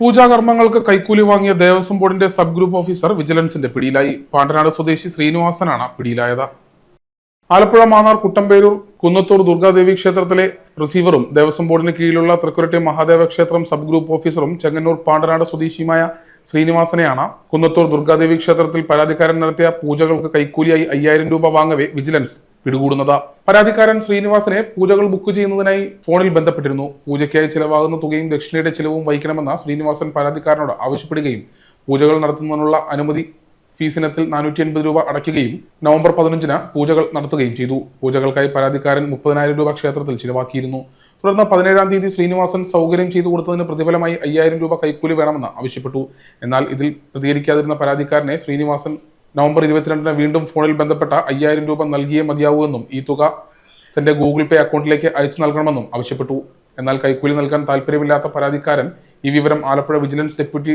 പൂജാകർമ്മങ്ങൾക്ക് കൈക്കൂലി വാങ്ങിയ ദേവസ്വം ബോർഡിന്റെ സബ് ഗ്രൂപ്പ് ഓഫീസർ വിജിലൻസിന്റെ പിടിയിലായി. പാണ്ടനാട് സ്വദേശി ശ്രീനിവാസനാണ് പിടിയിലായത്. ആലപ്പുഴ മാന്നാർ കുട്ടമ്പേരൂർ കുന്നത്തൂർ ദുർഗാദേവി ക്ഷേത്രത്തിലെ റിസീവറും ദേവസ്വം ബോർഡിന് കീഴിലുള്ള തൃക്കുരട്ടി മഹാദേവ ക്ഷേത്രം സബ് ഗ്രൂപ്പ് ഓഫീസറും ചെങ്ങന്നൂർ പാണ്ടനാട് സ്വദേശിയുമായ ശ്രീനിവാസനെയാണ് കുന്നത്തൂർ ദുർഗാദേവി ക്ഷേത്രത്തിൽ പരാതിക്കാരൻ നടത്തിയ പൂജകൾക്ക് കൈക്കൂലിയായി അയ്യായിരം രൂപ വാങ്ങവെ വിജിലൻസ് പിടികൂടുന്നത്. പരാതിക്കാരൻ ശ്രീനിവാസനെ പൂജകൾ ബുക്ക് ചെയ്യുന്നതിനായി ഫോണിൽ ബന്ധപ്പെട്ടിരുന്നു. പൂജയ്ക്കായി ചിലവാകുന്ന തുകയും ദക്ഷിണയുടെ ചിലവും വഹിക്കണമെന്ന ശ്രീനിവാസൻ പരാതിക്കാരനോട് ആവശ്യപ്പെടുകയും പൂജകൾ നടത്തുന്നതിനുള്ള അനുമതി ഫീസിനത്തിൽ നാനൂറ്റി എൺപത് രൂപ അടയ്ക്കുകയും നവംബർ പതിനഞ്ചിന് പൂജകൾ നടത്തുകയും ചെയ്തു. പൂജകൾക്കായി പരാതിക്കാരൻ മുപ്പതിനായിരം രൂപ ക്ഷേത്രത്തിൽ ചിലവാക്കിയിരുന്നു. തുടർന്ന് പതിനേഴാം തീയതി ശ്രീനിവാസൻ സൗകര്യം ചെയ്തു കൊടുത്തതിന് പ്രതിഫലമായി അയ്യായിരം രൂപ കൈക്കൂലി വേണമെന്ന് ആവശ്യപ്പെട്ടു. എന്നാൽ ഇതിൽ പ്രതികരിക്കാതിരുന്ന പരാതിക്കാരനെ ശ്രീനിവാസൻ നവംബർ ഇരുപത്തിരണ്ടിന് വീണ്ടും ഫോണിൽ ബന്ധപ്പെട്ട അയ്യായിരം രൂപ നൽകിയേ മതിയാവൂ എന്നും ഈ തുക തന്റെ ഗൂഗിൾ പേ അക്കൗണ്ടിലേക്ക് അയച്ചു നൽകണമെന്നും ആവശ്യപ്പെട്ടു. എന്നാൽ കൈക്കൂലി നൽകാൻ താല്പര്യമില്ലാത്ത പരാതിക്കാരൻ ഈ വിവരം ആലപ്പുഴ വിജിലൻസ് ഡെപ്യൂട്ടി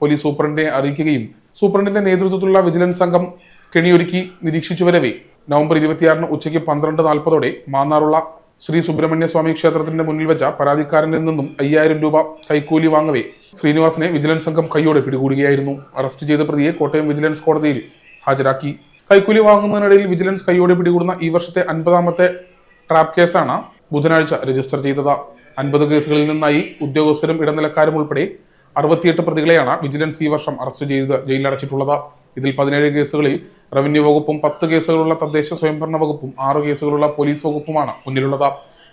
പോലീസ് സൂപ്രണ്ടിനെ അറിയിക്കുകയും സൂപ്രണ്ടിന്റെ നേതൃത്വത്തിലുള്ള വിജിലൻസ് സംഘം കെണിയൊരുക്കി നിരീക്ഷിച്ചു വരവേ. നവംബർ ഇരുപത്തിയാറിന് ഉച്ചയ്ക്ക് പന്ത്രണ്ട് നാൽപ്പതോടെ മാന്നാറുള്ള ശ്രീ സുബ്രഹ്മണ്യ സ്വാമി ക്ഷേത്രത്തിന്റെ മുന്നിൽ വെച്ച പരാതിക്കാരനിൽ നിന്നും അയ്യായിരം രൂപ കൈക്കൂലി വാങ്ങവേ ശ്രീനിവാസിനെ വിജിലൻസ് സംഘം കൈയോടെ പിടികൂടുകയായിരുന്നു. അറസ്റ്റ് ചെയ്ത പ്രതിയെ കോട്ടയം വിജിലൻസ് കോടതിയിൽ ഹാജരാക്കി. കൈക്കൂലി വാങ്ങുന്നതിനിടയിൽ വിജിലൻസ് കൈയോടെ പിടികൂടുന്ന ഈ വർഷത്തെ അൻപതാമത്തെ ട്രാപ്പ് കേസാണ് ബുധനാഴ്ച രജിസ്റ്റർ ചെയ്തത്. അൻപത് കേസുകളിൽ നിന്നായി ഉദ്യോഗസ്ഥരും ഇടനിലക്കാരും ഉൾപ്പെടെ അറുപത്തിയെട്ട് പ്രതികളെയാണ് വിജിലൻസ് ഈ വർഷം അറസ്റ്റ് ചെയ്ത് ജയിലിലടച്ചിട്ടുള്ളത്. ഇതിൽ പതിനേഴ് കേസുകളിൽ റവന്യൂ വകുപ്പും പത്ത് കേസുകളുള്ള തദ്ദേശ സ്വയംഭരണ വകുപ്പും ആറ് കേസുകളുള്ള പോലീസ് വകുപ്പുമാണ് മുന്നിലുള്ളത്.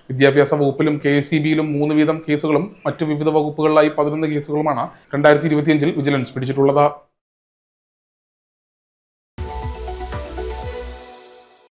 വിദ്യാഭ്യാസ വകുപ്പിലും കെ എസ് സി ബിയിലും മൂന്ന് വീതം കേസുകളും മറ്റ് വിവിധ വകുപ്പുകളിലായി പതിനൊന്ന് കേസുകളുമാണ് രണ്ടായിരത്തി ഇരുപത്തിയഞ്ചിൽ വിജിലൻസ് പിടിച്ചിട്ടുള്ളത്.